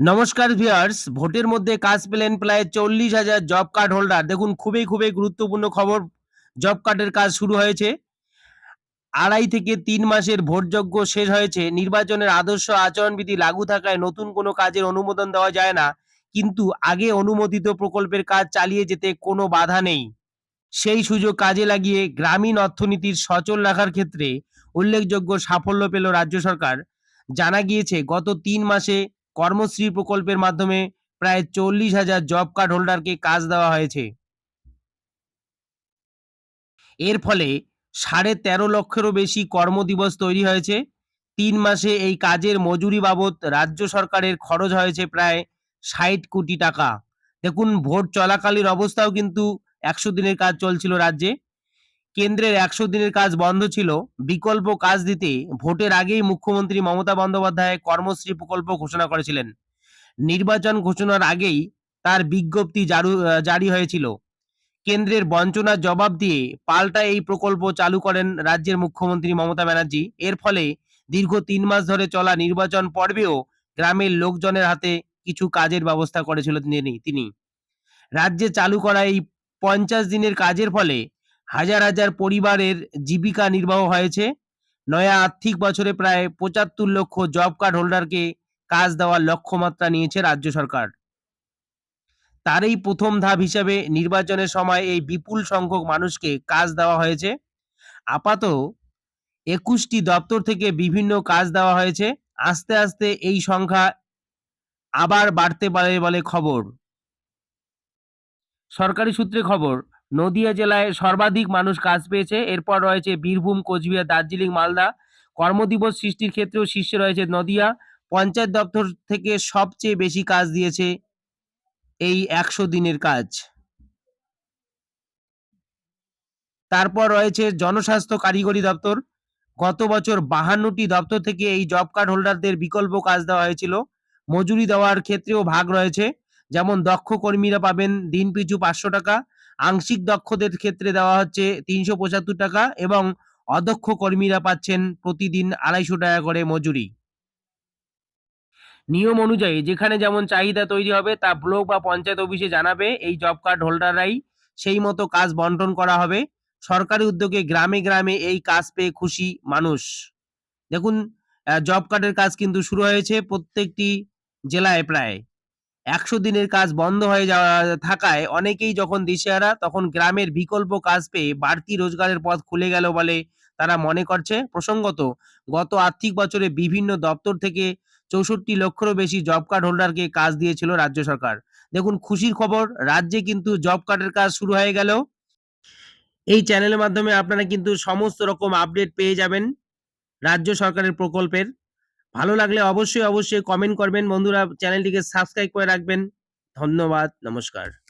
নমস্কার ভিয়ার্স ভোটের মধ্যে কাজ পেলেন প্রায় চল্লিশ হাজার জব কার্ড হোল্ডার দেখুন, খুবই খুবই গুরুত্বপূর্ণ খবর জব কার্ডের কাজ শুরু হয়েছে। আড়াই থেকে তিন মাসের ভোটযোগ্য শেষ হয়েছে। নির্বাচনের আদর্শ আচরণবিধি লাগু থাকায় নতুন কোনো কাজের অনুমোদন দেওয়া যায় না। কিন্তু আগে অনুমোদিত প্রকল্পের কাজ চালিয়ে যেতে কোনো বাধা নেই। সেই সুযোগ কাজে লাগিয়ে গ্রামীণ অর্থনীতির সচল রাখার ক্ষেত্রে উল্লেখযোগ্য সাফল্য পেল রাজ্য সরকার। জানা গিয়েছে, গত তিন মাসে কর্মশ্রী প্রকল্পের মাধ্যমে প্রায় চল্লিশ হাজার জব কার্ড হোল্ডারকে কাজ দেওয়া হয়েছে। এর ফলে সাড়ে তেরো লক্ষেরও বেশি কর্মদিবস তৈরি হয়েছে। তিন মাসে এই কাজের মজুরি বাবদ রাজ্য সরকারের খরচ হয়েছে প্রায় ষাট কোটি টাকা। দেখুন, ভোট চলাকালীন অবস্থাও কিন্তু একশো দিনের কাজ চলছিল রাজ্যে। কেন্দ্রের একশো দিনের কাজ বন্ধ ছিল। বিকল্প কাজ দিতে ভোটের আগেই মুখ্যমন্ত্রী মমতা বন্দ্যোপাধ্যায় কর্মশ্রী প্রকল্প ঘোষণা করেছিলেন। নির্বাচন ঘোষণার আগেই তার বিজ্ঞপ্তি জারু হয়েছিল। কেন্দ্রের বঞ্চনার জবাব দিয়ে পাল্টা এই প্রকল্প চালু করেন রাজ্যের মুখ্যমন্ত্রী মমতা ব্যানার্জি। এর ফলে দীর্ঘ তিন মাস ধরে চলা নির্বাচন পর্বেও গ্রামের লোকজনের হাতে কিছু কাজের ব্যবস্থা করেছিল তিনি রাজ্যে চালু করা এই পঞ্চাশ দিনের কাজের ফলে হাজার হাজার পরিবারের জীবিকা নির্বাহ হয়েছে। নয়া আর্থিক বছরে প্রায় পঁচাত্তর লক্ষ জব কার্ড হোল্ডারকে কাজ দেওয়ার লক্ষ্যমাত্রা নিয়েছে রাজ্য সরকার। তারই প্রথম ধাপ হিসাবে নির্বাচনের সময় এই বিপুল সংখ্যক মানুষকে কাজ দেওয়া হয়েছে। আপাতত একুশটি দপ্তর থেকে বিভিন্ন কাজ দেওয়া হয়েছে। আস্তে আস্তে এই সংখ্যা আবার বাড়তে পারে বলে খবর। সরকারি সূত্রে খবর নদিয়া জেলায় সর্বাধিক মানুষ কাজ পেয়েছে। এরপর রয়েছে বীরভূম, কোচবিহার, দার্জিলিং, মালদা। কর্মদিবস সৃষ্টির ক্ষেত্রেও শীর্ষে রয়েছে নদিয়া। পঞ্চায়েত দপ্তর থেকে সবচেয়ে বেশি কাজ দিয়েছে এই একশো দিনের কাজ। তারপর রয়েছে জনস্বাস্থ্য কারিগরি দপ্তর। গত বছর বাহান্নটি দপ্তর থেকে এই জব কার্ড হোল্ডারদের বিকল্প কাজ দেওয়া হয়েছিল। মজুরি দেওয়ার ক্ষেত্রেও ভাগ রয়েছে। যেমন দক্ষ কর্মীরা পাবেন দিন পিছু পাঁচশো টাকা আংশিক দক্ষদের ক্ষেত্রে দেওয়া হচ্ছে তিনশো পঁচাত্তর টাকা এবং অদক্ষ কর্মীরা পাচ্ছেন প্রতিদিন আড়াইশো টাকা করে মজুরি। নিয়ম অনুযায়ী যেখানে যেমন চাহিদা তৈরি হবে, তা ব্লক বা পঞ্চায়েত অফিসে জানাবে, এই জব কার্ড হোল্ডাররাই সেই মতো কাজ বন্টন করা হবে। সরকারি উদ্যোগে গ্রামে গ্রামে এই কাজ পেয়ে খুশি মানুষ। দেখুন জব কার্ডের কাজ কিন্তু শুরু হয়েছে প্রত্যেকটি জেলায় প্রায়। একশো দিনের কাজ বন্ধ হয়ে যাওয়া থাকায় অনেকেই যখন দিশেহারা, তখন গ্রামের বিকল্প কাজ পেয়ে বাড়তি রোজগারের পথ খুলে গেল বলে তারা মনে করছে। প্রসঙ্গত, গত আর্থিক বছরে বিভিন্ন দপ্তর থেকে চৌষট্টি লক্ষেরও বেশি জব কার্ড হোল্ডারকে কাজ দিয়েছিল রাজ্য সরকার। দেখুন, খুশির খবর, রাজ্যে কিন্তু জব কার্ডের কাজ শুরু হয়ে গেল। এই চ্যানেলের মাধ্যমে আপনারা কিন্তু সমস্ত রকম আপডেট পেয়ে যাবেন রাজ্য সরকারের প্রকল্পের। ভালো লাগলে অবশ্যই অবশ্যই কমেন্ট করবেন। বন্ধুরা চ্যানেলটিকে সাবস্ক্রাইব করে রাখবেন। ধন্যবাদ নমস্কার।